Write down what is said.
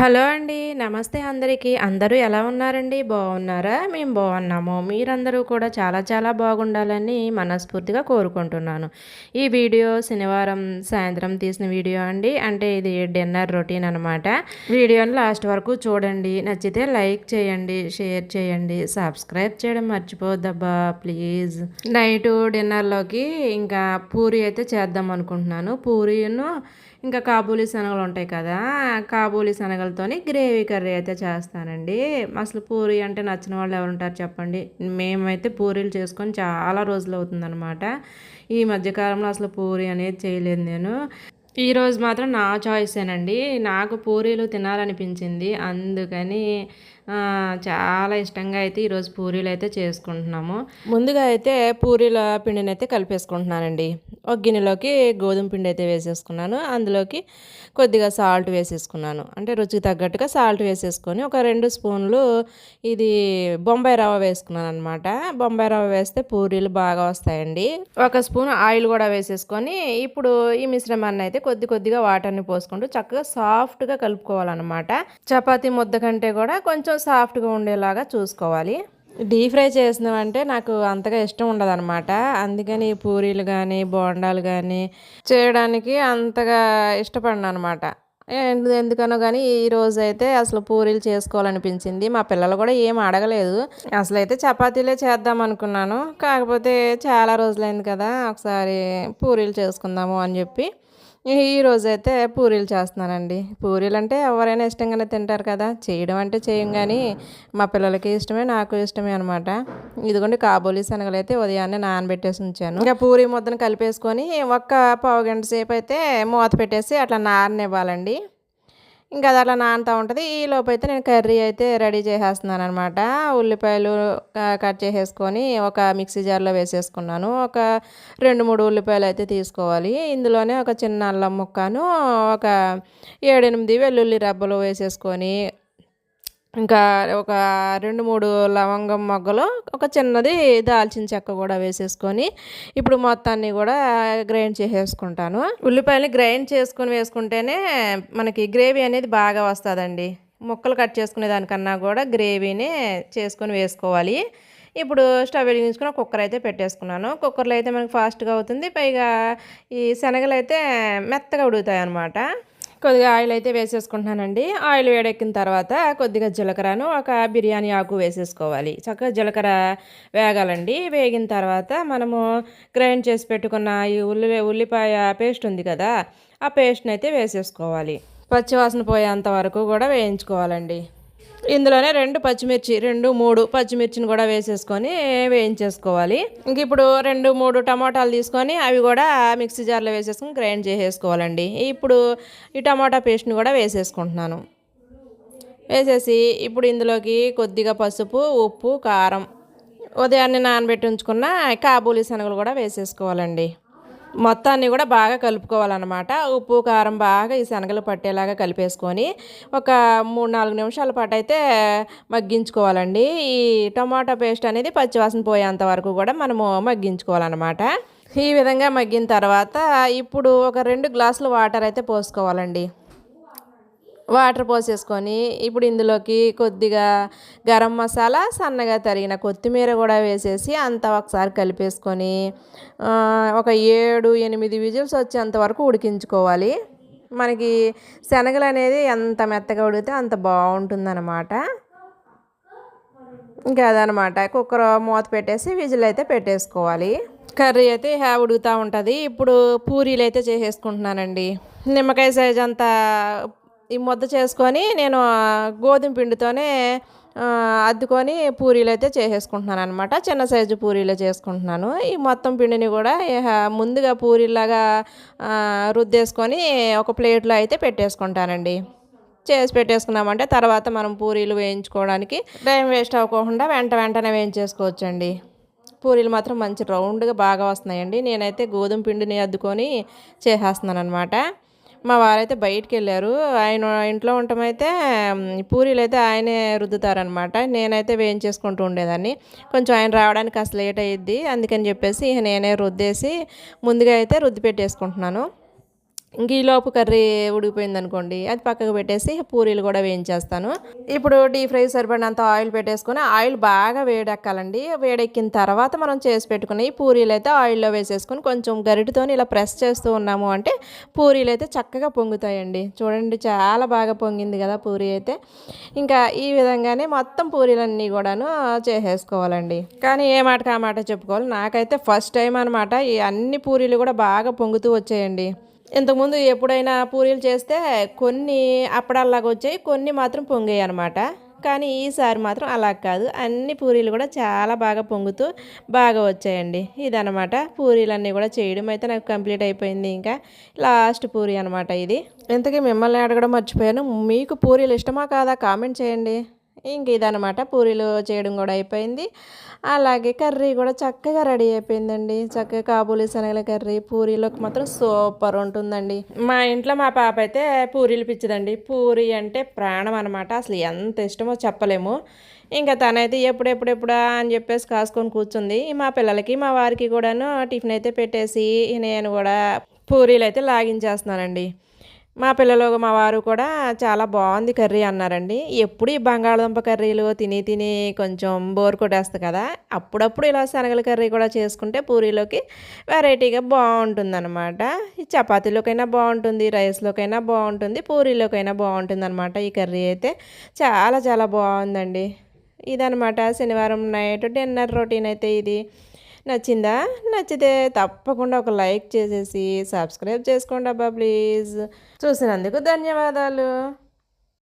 Hello అండి నమస్తే అందరికీ. అందరూ ఎలా ఉన్నారండి? బాగున్నారా? మేము బాగున్నాము. మీరందరూ కూడా చాలా చాలా బాగుండాలని మనస్ఫూర్తిగా కోరుకుంటున్నాను. ఈ వీడియో శనివారం సాయంత్రం తీసిన వీడియో అండి. అంటే ఇది డిన్నర్ రొటీన్ అనమాట వీడియోని లాస్ట్ వరకు చూడండి. నచ్చితే లైక్ చేయండి షేర్ చేయండి సబ్స్క్రైబ్ చేయడం మర్చిపోద్దబ్బా ప్లీజ్. నైట్ డిన్నర్లోకి ఇంకా పూరి అయితే చేద్దాం అనుకుంటున్నాను. పూరీను ఇంకా కాబూలీ శనగలు ఉంటాయి కదా కాబూలీ శనగలతోని గ్రేవీ కర్రీ అయితే చేస్తానండి. అసలు పూరి అంటే నచ్చిన వాళ్ళు ఎవరు ఉంటారు చెప్పండి. మేమైతే పూరీలు చేసుకొని చాలా రోజులు అవుతుందనమాట ఈ మధ్యకాలంలో అసలు పూరి అనేది చేయలేదు నేను. ఈరోజు మాత్రం నా చాయిసేనండి నాకు పూరీలు తినాలనిపించింది. అందుకని చాలా ఇష్టంగా అయితే ఈరోజు పూరీలు అయితే చేసుకుంటున్నాము. ముందుగా అయితే పూరీల పిండిని అయితే కలిపేసుకుంటున్నానండి. ఒక గిన్నెలోకి గోధుమ పిండి అయితే వేసేసుకున్నాను. అందులోకి కొద్దిగా సాల్ట్ వేసేసుకున్నాను. అంటే రుచికి తగ్గట్టుగా సాల్ట్ వేసేసుకొని ఒక రెండు స్పూన్లు ఇది బొంబాయి రవ్వ వేసుకున్నాను అనమాట బొంబాయి రవ్వ వేస్తే పూరీలు బాగా వస్తాయండి. ఒక స్పూన్ ఆయిల్ కూడా వేసేసుకొని ఇప్పుడు ఈ మిశ్రమాన్ని అయితే కొద్ది కొద్దిగా వాటర్ని పోసుకుంటూ చక్కగా సాఫ్ట్గా కలుపుకోవాలన్నమాట. చపాతీ ముద్ద కంటే కూడా కొంచెం సాఫ్ట్గా ఉండేలాగా చూసుకోవాలి. డీప్ ఫ్రై చేసినవంటే నాకు అంతగా ఇష్టం ఉండదు అనమాట అందుకని పూరీలు కానీ బోండాలు కానీ చేయడానికి అంతగా ఇష్టపడిన అనమాట ఎందుకనో కానీ ఈ రోజు అయితే అసలు పూరీలు చేసుకోవాలనిపించింది. మా పిల్లలు కూడా ఏం అడగలేదు. అసలు అయితే చపాతీలే చేద్దాం అనుకున్నాను కాకపోతే చాలా రోజులైంది కదా ఒకసారి పూరీలు చేసుకుందాము అని చెప్పి ఈరోజు అయితే పూరీలు చేస్తున్నానండి. పూరీలు అంటే ఎవరైనా ఇష్టంగానే తింటారు కదా. చేయడం అంటే చేయం కానీ మా పిల్లలకి ఇష్టమే నాకు ఇష్టమే అనమాట ఇదిగోండి కాబోలి శనగలు అయితే ఉదయాన్నే నానబెట్టేసి ఉంచాను. ఇంకా పూరి ముద్దను కలిపేసుకొని ఒక్క పావు గంట సేపు అయితే మూత పెట్టేసి అట్లా నారనివ్వాలండి ఇంకా అది అలా నానుతూ ఉంటుంది. ఈ లోపైతే నేను కర్రీ అయితే రెడీ చేసేస్తున్నాను అనమాట ఉల్లిపాయలు కట్ చేసేసుకొని ఒక మిక్సీ జార్లో వేసేసుకున్నాను. ఒక రెండు మూడు ఉల్లిపాయలు అయితే తీసుకోవాలి. ఇందులోనే ఒక చిన్న అల్లం ముక్కను ఒక ఏడెనిమిది వెల్లుల్లి రబ్బలు వేసేసుకొని ఇంకా ఒక రెండు మూడు లవంగం మొగ్గలు ఒక చిన్నది దాల్చిన చెక్క కూడా వేసేసుకొని ఇప్పుడు మొత్తాన్ని కూడా గ్రైండ్ చేసేసుకుంటాను. ఉల్లిపాయలు గ్రైండ్ చేసుకొని వేసుకుంటేనే మనకి గ్రేవీ అనేది బాగా వస్తుందండి. ముక్కలు కట్ చేసుకునే దానికన్నా కూడా గ్రేవీని చేసుకొని వేసుకోవాలి. ఇప్పుడు స్టవ్ వెలిగించుకుని కుక్కర్ అయితే పెట్టేసుకున్నాను. కుక్కర్లో అయితే మనకి ఫాస్ట్గా అవుతుంది. పైగా ఈ శనగలు అయితే మెత్తగా ఉడుగుతాయి అన్నమాట కొద్దిగా ఆయిల్ అయితే వేసేసుకుంటున్నానండి. ఆయిల్ వేడెక్కిన తర్వాత కొద్దిగా జీలకర్రను ఒక బిర్యానీ ఆకు వేసేసుకోవాలి. చక్కగా జీలకర్ర వేగాలండి. వేగిన తర్వాత మనము గ్రైండ్ చేసి పెట్టుకున్న ఈ ఉల్లి ఉల్లిపాయ పేస్ట్ ఉంది కదా ఆ పేస్ట్ని అయితే వేసేసుకోవాలి. పచ్చివాసన పోయేంత వరకు కూడా వేయించుకోవాలండి. ఇందులోనే రెండు పచ్చిమిర్చి రెండు మూడు పచ్చిమిర్చిని కూడా వేసేసుకొని వేయించేసుకోవాలి. ఇంక ఇప్పుడు రెండు మూడు టమాటాలు తీసుకొని అవి కూడా మిక్సీ జార్లో వేసేసుకొని గ్రైండ్ చేసేసుకోవాలండి. ఇప్పుడు ఈ టమాటా పేస్ట్ని కూడా వేసేసుకుంటున్నాను. వేసేసి ఇప్పుడు ఇందులోకి కొద్దిగా పసుపు ఉప్పు కారం ఉదయాన్నే నానబెట్టి ఉంచుకున్న కాబూలీ శనగలు కూడా వేసేసుకోవాలండి. మొత్తాన్ని కూడా బాగా కలుపుకోవాలన్నమాట. ఉప్పు కారం బాగా ఈ శనగలు పట్టేలాగా కలిపేసుకొని ఒక మూడు నాలుగు నిమిషాల పాటు అయితే మగ్గించుకోవాలండి. ఈ టమాటా పేస్ట్ అనేది పచ్చివాసన పోయేంత వరకు కూడా మనము మగ్గించుకోవాలన్నమాట. ఈ విధంగా మగ్గిన తర్వాత ఇప్పుడు ఒక రెండు గ్లాసులు వాటర్ అయితే పోసుకోవాలండి. వాటర్ పోసేసుకొని ఇప్పుడు ఇందులోకి కొద్దిగా గరం మసాలా సన్నగా తరిగిన కొత్తిమీర కూడా వేసేసి అంతా ఒకసారి కలిపేసుకొని ఒక ఏడు ఎనిమిది విజిల్స్ వచ్చేంత వరకు ఉడికించుకోవాలి. మనకి శనగలు అనేది ఎంత మెత్తగా ఉడికితే అంత బాగుంటుందన్నమాట. ఇంకా అదనమాట కుక్కర్ మూత పెట్టేసి విజిల్ అయితే పెట్టేసుకోవాలి. కర్రీ అయితే హ్యా ఉడుకుతూ ఉంటుంది. ఇప్పుడు పూరీలు అయితే చేసేసుకుంటున్నానండి. నిమ్మకాయ సైజ్ అంతా ఈ ముద్ద చేసుకొని నేను గోధుమ పిండితోనే అద్దుకొని పూరీలు అయితే చేసేసుకుంటున్నాను అనమాట చిన్న సైజు పూరీలు చేసుకుంటున్నాను. ఈ మొత్తం పిండిని కూడా ముందుగా పూరీలాగా రుద్దేసుకొని ఒక ప్లేట్లో అయితే పెట్టేసుకుంటానండి. చేసి పెట్టేసుకున్నామంటే తర్వాత మనం పూరీలు వేయించుకోవడానికి టైం వేస్ట్ అవ్వకుండా వెంట వెంటనే వేయించేసుకోవచ్చండి. పూరీలు మాత్రం మంచి రౌండ్గా బాగా వస్తున్నాయండి. నేనైతే గోధుమ పిండిని అద్దుకొని చేసేస్తున్నాను అనమాట మా వారైతే బయటికి వెళ్ళారు ఆయన ఇంట్లో ఉండటమైతే పూరీలు అయితే ఆయనే రుద్దుతారనమాట నేనైతే వేయించేసుకుంటూ ఉండేదాన్ని. కొంచెం ఆయన రావడానికి అసలు లేట్ అయ్యిద్ది అందుకని చెప్పేసి నేనే రుద్దేసి ముందుగా అయితే రుద్ది పెట్టేసుకుంటున్నాను. ఇంక ఈలోపు కర్రీ ఉడికిపోయింది అనుకోండి అది పక్కకు పెట్టేసి పూరీలు కూడా వేయించేస్తాను. ఇప్పుడు డీప్ ఫ్రై సరిపడినంత ఆయిల్ పెట్టేసుకొని ఆయిల్ బాగా వేడెక్కాలండి. వేడెక్కిన తర్వాత మనం చేసి పెట్టుకుని ఈ పూరీలు అయితే ఆయిల్లో వేసేసుకొని కొంచెం గరిటితో ఇలా ప్రెస్ చేస్తూ ఉన్నాము అంటే పూరీలు అయితే చక్కగా పొంగుతాయండి. చూడండి చాలా బాగా పొంగింది కదా పూరీ అయితే. ఇంకా ఈ విధంగానే మొత్తం పూరీలన్నీ కూడాను చేసేసుకోవాలండి. కానీ ఏ మాటకు ఆ మాట చెప్పుకోవాలి? నాకైతే ఫస్ట్ టైం అనమాట ఈ అన్ని పూరీలు కూడా బాగా పొంగుతూ వచ్చాయండి. ఇంతకుముందు ఎప్పుడైనా పూరీలు చేస్తే కొన్ని అప్పడాల్లాగా వచ్చాయి కొన్ని మాత్రం పొంగాయి అనమాట కానీ ఈసారి మాత్రం అలా కాదు. అన్ని పూరీలు కూడా చాలా బాగా పొంగుతూ బాగా వచ్చాయండి. ఇదనమాట పూరీలన్నీ కూడా చేయడం అయితే నాకు కంప్లీట్ అయిపోయింది ఇంకా. లాస్ట్ పూరి అనమాట ఇది. ఇంతకీ మిమ్మల్ని అడగడం మర్చిపోయాను. మీకు పూరీలు ఇష్టమా కాదా కామెంట్ చేయండి. ఇంక ఇదనమాట పూరీలు చేయడం కూడా అయిపోయింది. అలాగే కర్రీ కూడా చక్కగా రెడీ అయిపోయిందండి. చక్కగా కాబూలి శనగల కర్రీ పూరీలోకి మాత్రం సూపర్ ఉంటుందండి. మా ఇంట్లో మా పాప అయితే పూరీలు పిచ్చిదండి. పూరి అంటే ప్రాణం అనమాట అసలు ఎంత ఇష్టమో చెప్పలేము. ఇంకా తనైతే ఎప్పుడెప్పుడెప్పుడా అని చెప్పేసి కాసుకొని కూర్చుంది. మా పిల్లలకి మా వారికి కూడాను టిఫిన్ అయితే పెట్టేసి నేను కూడా పూరీలు అయితే లాగించేస్తున్నానండి. మా పిల్లలు మా వారు కూడా చాలా బాగుంది కర్రీ అన్నారండి. ఎప్పుడు ఈ బంగాళదుంప కర్రీలు తిని తిని కొంచెం బోర్ కొట్టేస్తుంది కదా అప్పుడప్పుడు ఇలా శనగల కర్రీ కూడా చేసుకుంటే పూరీలోకి వెరైటీగా బాగుంటుంది ఈ చపాతీలోకైనా బాగుంటుంది రైస్లోకైనా బాగుంటుంది పూరీలోకైనా బాగుంటుంది అనమాట ఈ కర్రీ అయితే. చాలా చాలా బాగుందండి. ఇదనమాట శనివారం నైట్ డిన్నర్ రొటీన్ అయితే ఇది. నచ్చిందా? నచ్చితే తప్పకుండా ఒక లైక్ చేసేసి సబ్స్క్రైబ్ చేసుకోండి అబ్బా ప్లీజ్. చూసినందుకు ధన్యవాదాలు.